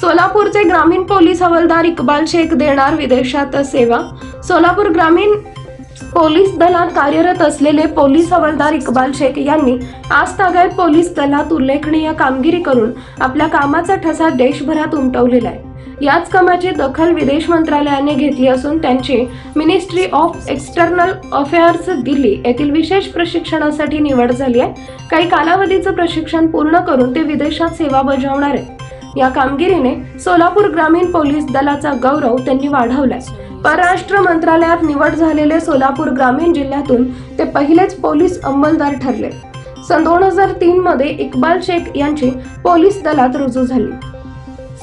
सोलापूरचे ग्रामीण पोलीस हवालदार इकबाल शेख देणार विदेशात सेवा. सोलापूर ग्रामीण पोलीस दलात कार्यरत असलेले पोलीस हवालदार इकबाल शेख यांनी आज तागायत पोलीस दलात उल्लेखनीय कामगिरी करून आपल्या कामाचा ठसा देशभरात उमटवलेला आहे. याच कामाची दखल विदेश मंत्रालयाने घेतली असून त्यांची ministry of external affairs Delhi येथील विशेष प्रशिक्षणासाठी निवड झाली आहे. काही कालावधीचं प्रशिक्षण पूर्ण करून ते विदेशात सेवा बजावणार आहे या कामगिरीने सोलापूर ग्रामीण पोलीस दलाचा गौरव त्यांनी वाढवलाय. परराष्ट्र मंत्रालयात निवड झालेले सोलापूर ग्रामीण जिल्ह्यातून ते पहिलेच पोलीस अंमलदार ठरले. सन दोन हजार तीन मध्ये इक्बाल शेख यांची पोलीस दलात रुजू झाली.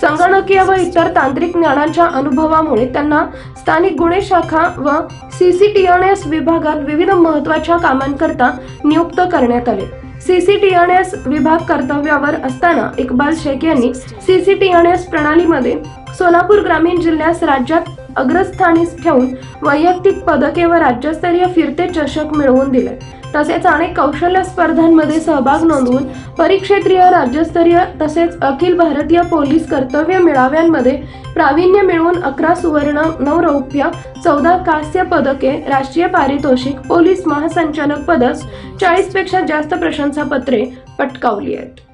संगणकीय व इतर तांत्रिक ज्ञानाच्या अनुभवामुळे त्यांना स्थानिक गुन्हे शाखा व सीसीटीएनएस विभागात विविध महत्त्वाच्या कामांकरता नियुक्त करण्यात आले. सीसीटीएनएस विभाग कर्तव्यावर असताना इक्बाल शेख यांनी सीसीटीएनएस प्रणालीमध्ये सोलापूर ग्रामीण जिल्ह्यास राज्यात अग्रस्थानी ठेवून वैयक्तिक पदके व राज्यस्तरीय फिरते चषक मिळवून दिले. तसेच अनेक कौशल्य स्पर्धांमध्ये सहभाग नोंदवून परिक्षेत्रीय राज्यस्तरीय तसेच अखिल भारतीय पोलीस कर्तव्य मेळाव्यांमध्ये प्रावीण्य मिळवून अकरा सुवर्ण नऊ रौप्य चौदा कांस्य पदके राष्ट्रीय पारितोषिक पोलीस महासंचालक पदक चाळीसपेक्षा जास्त प्रशंसापत्रे पटकावली आहेत.